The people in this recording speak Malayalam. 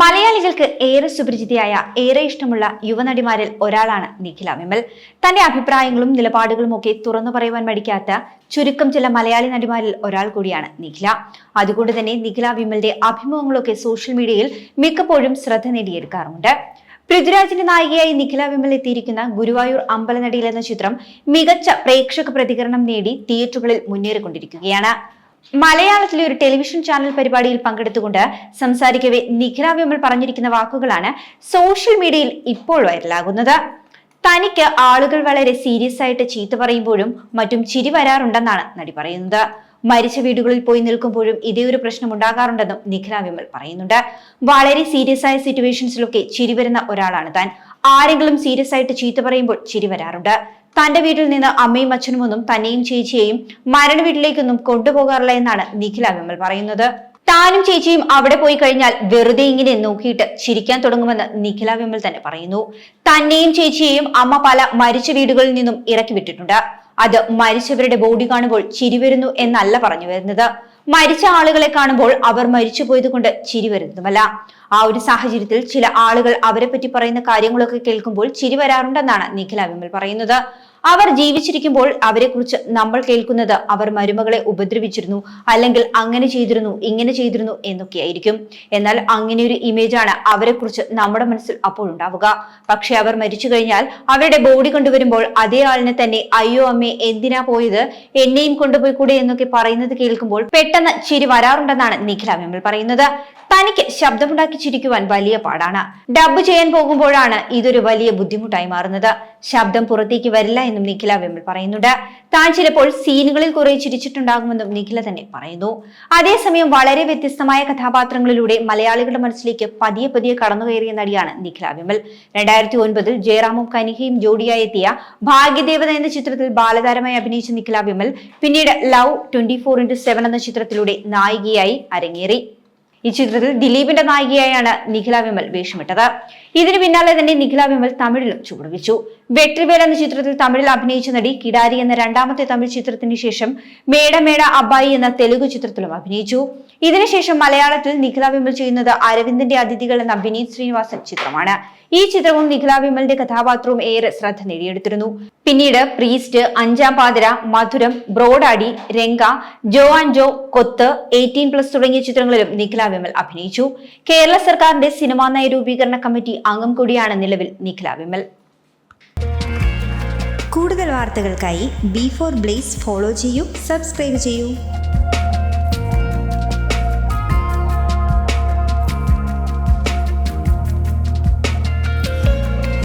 മലയാളികൾക്ക് ഏറെ സുപരിചിതയായ ഏറെ ഇഷ്ടമുള്ള യുവനടിമാരിൽ ഒരാളാണ് നിഖില വിമൽ. തന്റെ അഭിപ്രായങ്ങളും നിലപാടുകളും ഒക്കെ തുറന്നു പറയുവാൻ മടിക്കാത്ത ചുരുക്കം ചില മലയാളി നടിമാരിൽ ഒരാൾ കൂടിയാണ് നിഖില. അതുകൊണ്ട് തന്നെ നിഖില വിമലിന്റെ അഭിമുഖങ്ങളൊക്കെ സോഷ്യൽ മീഡിയയിൽ മിക്കപ്പോഴും ശ്രദ്ധ നേടിയെടുക്കാറുണ്ട് പൃഥ്വിരാജിന്റെ നായികയായി നിഖില വിമൽ എത്തിയിരിക്കുന്ന ഗുരുവായൂർ അമ്പലനടിയിൽ എന്ന ചിത്രം മികച്ച പ്രേക്ഷക പ്രതികരണം നേടി തിയേറ്ററുകളിൽ മുന്നേറിക്കൊണ്ടിരിക്കുകയാണ്. മലയാളത്തിലെ ഒരു ടെലിവിഷൻ ചാനൽ പരിപാടിയിൽ പങ്കെടുത്തുകൊണ്ട് സംസാരിക്കവേ നിഖില വിമൽ പറഞ്ഞിരിക്കുന്ന വാക്കുകളാണ് സോഷ്യൽ മീഡിയയിൽ ഇപ്പോൾ വൈറലാകുന്നത്. തനിക്ക് ആളുകൾ വളരെ സീരിയസ് ആയിട്ട് ചീത്ത പറയുമ്പോഴും മറ്റും ചിരി വരാറുണ്ടെന്നാണ് നടി പറയുന്നത്. മരിച്ച വീടുകളിൽ പോയി നിൽക്കുമ്പോഴും ഇതേ ഒരു പ്രശ്നം ഉണ്ടാകാറുണ്ടെന്നും നിഖില വിമൽ പറയുന്നുണ്ട്. വളരെ സീരിയസ് ആയ സിറ്റുവേഷൻസിലൊക്കെ ചിരി വരുന്ന ഒരാളാണ് താൻ. ആരെങ്കിലും സീരിയസ് ആയിട്ട് ചീത്ത പറയുമ്പോൾ ചിരി വരാറുണ്ട്. തന്റെ വീട്ടിൽ നിന്ന് അമ്മയും അച്ഛനും ഒന്നും തന്നെയും ചേച്ചിയെയും മരണ വീട്ടിലേക്കൊന്നും കൊണ്ടുപോകാറില്ല എന്നാണ് നിഖില വിമൽ പറയുന്നത്. താനും ചേച്ചിയും അവിടെ പോയി കഴിഞ്ഞാൽ വെറുതെ ഇങ്ങനെ നോക്കിയിട്ട് ചിരിക്കാൻ തുടങ്ങുമെന്ന് നിഖില വിമൽ തന്നെ പറയുന്നു. തന്നെയും ചേച്ചിയെയും അമ്മ പല മരിച്ച വീടുകളിൽ നിന്നും ഇറക്കി വിട്ടിട്ടുണ്ട്. അത് മരിച്ചവരുടെ ബോഡി കാണുമ്പോൾ ചിരി വരുന്നു എന്നല്ല പറഞ്ഞു വരുന്നത്. മരിച്ച ആളുകളെ കാണുമ്പോൾ അവർ മരിച്ചു പോയത് കൊണ്ട് ചിരി വരുന്നതുമല്ല. ആ ഒരു സാഹചര്യത്തിൽ ചില ആളുകൾ അവരെ പറ്റി പറയുന്ന കാര്യങ്ങളൊക്കെ കേൾക്കുമ്പോൾ ചിരി വരാറുണ്ടെന്നാണ് നിഖില വിമൽ പറയുന്നത്. അവർ ജീവിച്ചിരിക്കുമ്പോൾ അവരെക്കുറിച്ച് നമ്മൾ കേൾക്കുന്നത് അവർ മരുമകളെ ഉപദ്രവിച്ചിരുന്നു അല്ലെങ്കിൽ അങ്ങനെ ചെയ്തിരുന്നു ഇങ്ങനെ ചെയ്തിരുന്നു എന്നൊക്കെയായിരിക്കും. എന്നാൽ അങ്ങനെ ഒരു ഇമേജാണ് അവരെക്കുറിച്ച് നമ്മുടെ മനസ്സിൽ അപ്പോൾ ഉണ്ടാവുക. പക്ഷെ അവർ മരിച്ചു കഴിഞ്ഞാൽ അവരുടെ ബോഡി കൊണ്ടുവരുമ്പോൾ അതേ ആളിനെ തന്നെ അയ്യോ അമ്മേ എന്തിനാ പോയത്? എന്നെയും കൊണ്ടുപോയി കൂടെ എന്നൊക്കെ പറയുന്നത് കേൾക്കുമ്പോൾ പെട്ടെന്ന് ചിരി വരാറുണ്ടെന്നാണ് നിഖില വിമൽ പറയുന്നത്. തനിക്ക് ശബ്ദമുണ്ടാക്കി ചിരിക്കുവാൻ വലിയ പാടാണ്. ഡബ് ചെയ്യാൻ പോകുമ്പോഴാണ് ഇതൊരു വലിയ ബുദ്ധിമുട്ടായി മാറുന്നത്. ശബ്ദം പുറത്തേക്ക് വരില്ല എന്നും നിഖില വിമൽ പറയുന്നുണ്ട്. താൻ ചിലപ്പോൾ സീനുകളിൽ കുറെ ചിരിച്ചിട്ടുണ്ടാകുമെന്നും നിഖില തന്നെ പറയുന്നു. അതേസമയം വളരെ വ്യത്യസ്തമായ കഥാപാത്രങ്ങളിലൂടെ മലയാളികളുടെ മനസ്സിലേക്ക് പതിയെ പതിയെ കടന്നുകയറിയ നടിയാണ് നിഖില വിമൽ. രണ്ടായിരത്തി ഒൻപതിൽ ജയറാമും കനിഹയും ജോഡിയായി എത്തിയ ഭാഗ്യദേവത എന്ന ചിത്രത്തിൽ ബാലതാരമായി അഭിനയിച്ച നിഖില വിമൽ പിന്നീട് love twenty four into seven എന്ന ചിത്രത്തിലൂടെ നായികയായി അരങ്ങേറി. ഈ ചിത്രത്തിൽ ദിലീപിന്റെ നായികയായാണ് നിഖില വിമൽ വേഷമിട്ടത്. ഇതിനു പിന്നാലെ തന്നെ നിഖില വിമൽ തമിഴിലും ചുവടുവെച്ചു. വെട്രിവേൽ എന്ന ചിത്രത്തിൽ തമിഴിൽ അഭിനയിച്ച നടി കിടാരി എന്ന രണ്ടാമത്തെ തമിഴ് ചിത്രത്തിന് ശേഷം മേട മേട അബ്ബായി എന്ന തെലുഗു ചിത്രത്തിലും അഭിനയിച്ചു. ഇതിനുശേഷം മലയാളത്തിൽ നിഖില വിമൽ ചെയ്യുന്നത് അരവിന്ദന്റെ അതിഥികൾ എന്ന വിനീത് ശ്രീനിവാസൻ ചിത്രമാണ്. ഈ ചിത്രവും നിഖില വിമലിന്റെ കഥാപാത്രവും ഏറെ ശ്രദ്ധ നേടിയെടുത്തിരുന്നു. പിന്നീട് priest Anjaam Pathira Madhuram Bro Daddy രംഗ Jo and Jo Kothu eighteen plus തുടങ്ങിയ ചിത്രങ്ങളിലും നിഖില വിമൽ അഭിനയിച്ചു. കേരള സർക്കാരിന്റെ സിനിമാ നയ രൂപീകരണ കമ്മിറ്റി അംഗം കൂടിയാണ് നിലവിൽ നിഖില വിമൽ. കൂടുതൽ വാർത്തകൾക്കായി ബി ഫോർ ബ്ലേസ് ഫോളോ ചെയ്യൂ സബ്സ്ക്രൈബ് ചെയ്യൂ.